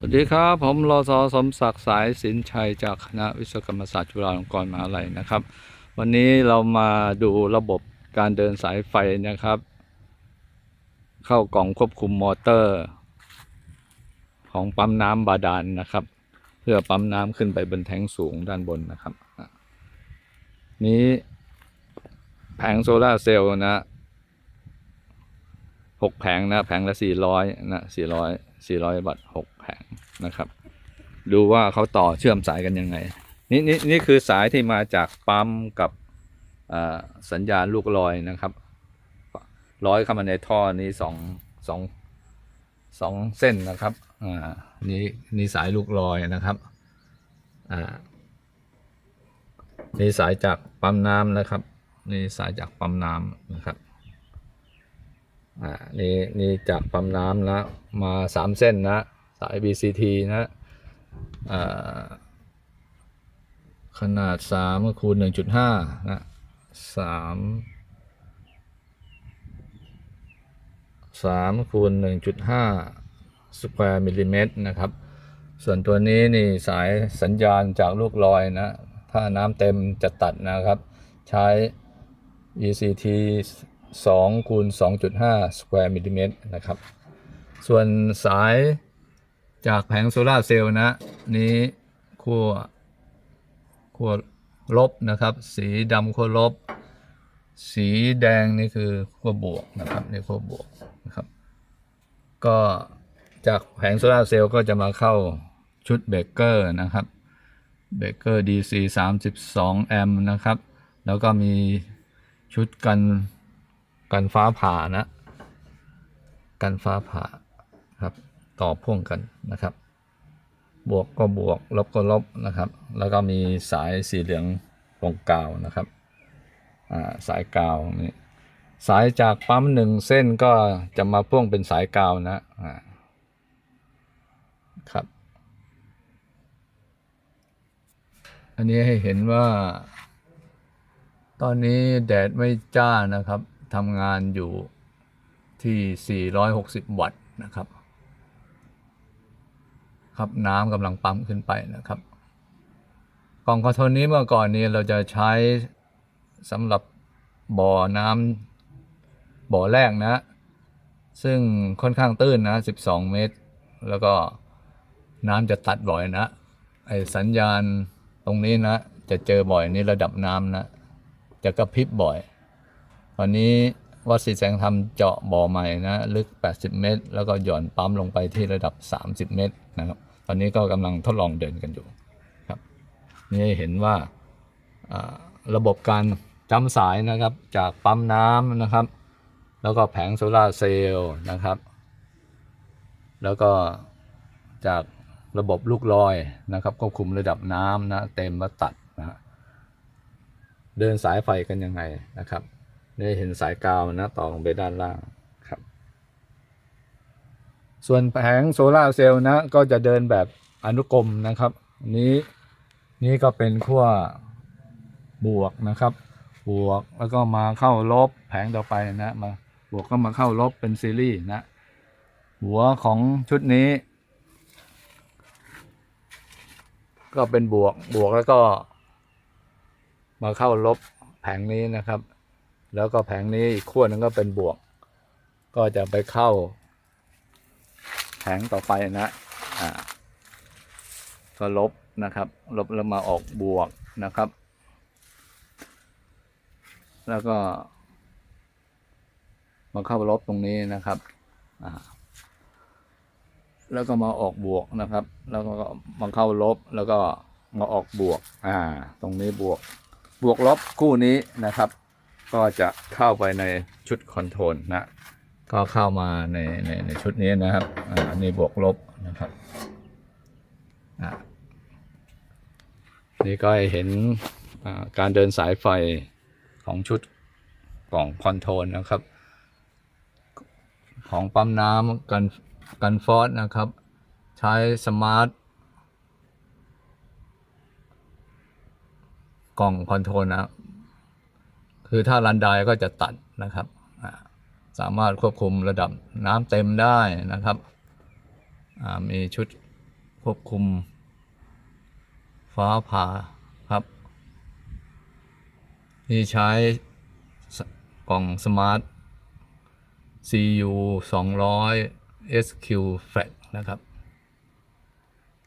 สวัสดีครับ ผมรอสอสมศักดิ์สายสินชัยจากคณะวิศวกรรมศาสตร์จุฬาลงกรณ์มหาวิทยาลัยนะครับ วันนี้เรามาดูระบบการเดินสายไฟนะครับ เข้ากล่องควบคุมมอเตอร์ ของปั๊มน้ำบาดาลนนะครับ เพื่อปั๊มน้ำขึ้นไปบนแทงสูงด้านบนนะครับ นี้แผงโซลาร์เซลล์นะหกแผงนะแผงละสี่ร้อยนะสี่ร้อย สี่ร้อยบาทหกแผงนะครับ ดูว่าเขาต่อเชื่อมสายกันยังไง นี่นี่นี่คือสายที่มาจากปั๊มกับสัญญาณลูกลอยนะครับ ร้อยเข้ามาในท่อนี้สองสองสองเส้นนะครับ อ่า นี่นี่สายลูกลอยนะครับ อ่า นี่สายจากปั๊มน้ำนะครับ นี่สายจากปั๊มน้ำนะครับ อ่านี่นี่จากปั๊มน้ำนะมาสามเส้นนะสาย BCT นะอ่าขนาดสามคูณหนึ่งจุดห้านะสามสามคูณหนึ่งจุดห้าสแควร์มิลลิเมตรนะครับ ส่วนตัวนี้นี่สายสัญญาณจากลูกลอยนะ ถ้าน้ำเต็มจะตัดนะครับ ใช้ ECT 2คูณ2.5สแควร์มิลลิเมตรนะครับ ส่วนสายจากแผงโซลาเซลล์นะ นี้ขั้วขั้วลบนะครับ สีดำขั้วลบ สีแดงนี่คือขั้วบวกนะครับนี่ขั้วบวกนะครับ ก็จากแผงโซลาเซลล์ก็จะมาเข้าชุดเบรกเกอร์นะครับเบรกเกอร์ DC 32 แอมป์นะครับ แล้วก็มีชุดกัน กันฟ้าผ่านะ กันฟ้าผ่าครับ ต่อพ่วงกันนะครับ บวกก็บวก ลบก็ลบนะครับ แล้วก็มีสายสีเหลืองตรงกาวนะครับสายกาวนี่สายจากปั๊มหนึ่งเส้นก็จะมาพ่วงเป็นสายกาวนะครับ อันนี้ให้เห็นว่า ตอนนี้แดดไม่จ้านะครับ ทำงานอยู่ที่ 460 วัตต์นะครับ ครับน้ำกำลังปั๊มขึ้นไปนะครับ กล่องคอนโทรลนี้เมื่อก่อนนี้เราจะใช้สำหรับบ่อน้ำบ่อแรกนะ ซึ่งค่อนข้างตื้นนะ 12 เมตร แล้วก็น้ำจะตัดบ่อยนะ ไอสัญญาณตรงนี้นะ จะเจอบ่อยนี่ระดับน้ำนะ จะกระพริบบ่อย ตอนนี้วัดสีแสงทำเจาะบ่อใหม่นะลึก 80 เมตร แล้วก็หย่อนปั๊มลงไปที่ระดับ 30 เมตรนะครับตอนนี้ก็กำลังทดลองเดินกันอยู่ครับนี่เห็นว่าระบบการจำสายนะครับจากปั๊มน้ำนะครับ แล้วก็แผงโซลาเซลล์นะครับ แล้วก็จากระบบลูกลอยนะครับควบคุมระดับน้ำนะเต็มมาตัดนะฮะเดินสายไฟกันยังไงนะครับ ได้เห็นสายกาวนะต่อลงไปด้านล่างครับ ส่วนแผงโซลาเซลล์นะ ก็จะเดินแบบอนุกรมนะครับ นี้นี่ก็เป็นขั้วบวกนะครับ บวกแล้วก็มาเข้าลบแผงต่อไปนะมาบวกก็มาเข้าลบเป็นซีรีส์นะ หัวของชุดนี้ ก็เป็นบวกบวกแล้วก็ มาเข้าลบแผงนี้นะครับ แล้วก็แผงนี้อีกขั้วนึงก็เป็นบวก ก็จะไปเข้า แผงต่อไปนะอ่าก็ลบนะครับ ลบแล้วมาออกบวกนะครับ แล้วก็ มาเข้าลบตรงนี้นะครับอ่าแล้วก็มาออกบวกนะครับ แล้วก็มาเข้าลบแล้วก็มาออกบวก อ่า ตรงนี้บวก บวกลบคู่นี้นะครับ ก็จะเข้าไปในชุดคอนโทรลนะก็เข้ามาในในในชุดนี้นะครับอ่านี่บวกลบนะครับอ่านี่ก็เห็นการเดินสายไฟของชุดกล่องคอนโทรลนะครับ ของปั๊มน้ำกันกันฟอสนะครับ ใช้สมาร์ทกล่องคอนโทรลนะ คือถ้ารันไดก็จะตัดนะครับ สามารถควบคุมระดับน้ำเต็มได้นะครับ มีชุดควบคุม ฟ้าผ่าครับมีใช้กล่องสมาร์ท CU 200 SQ Flat นะครับ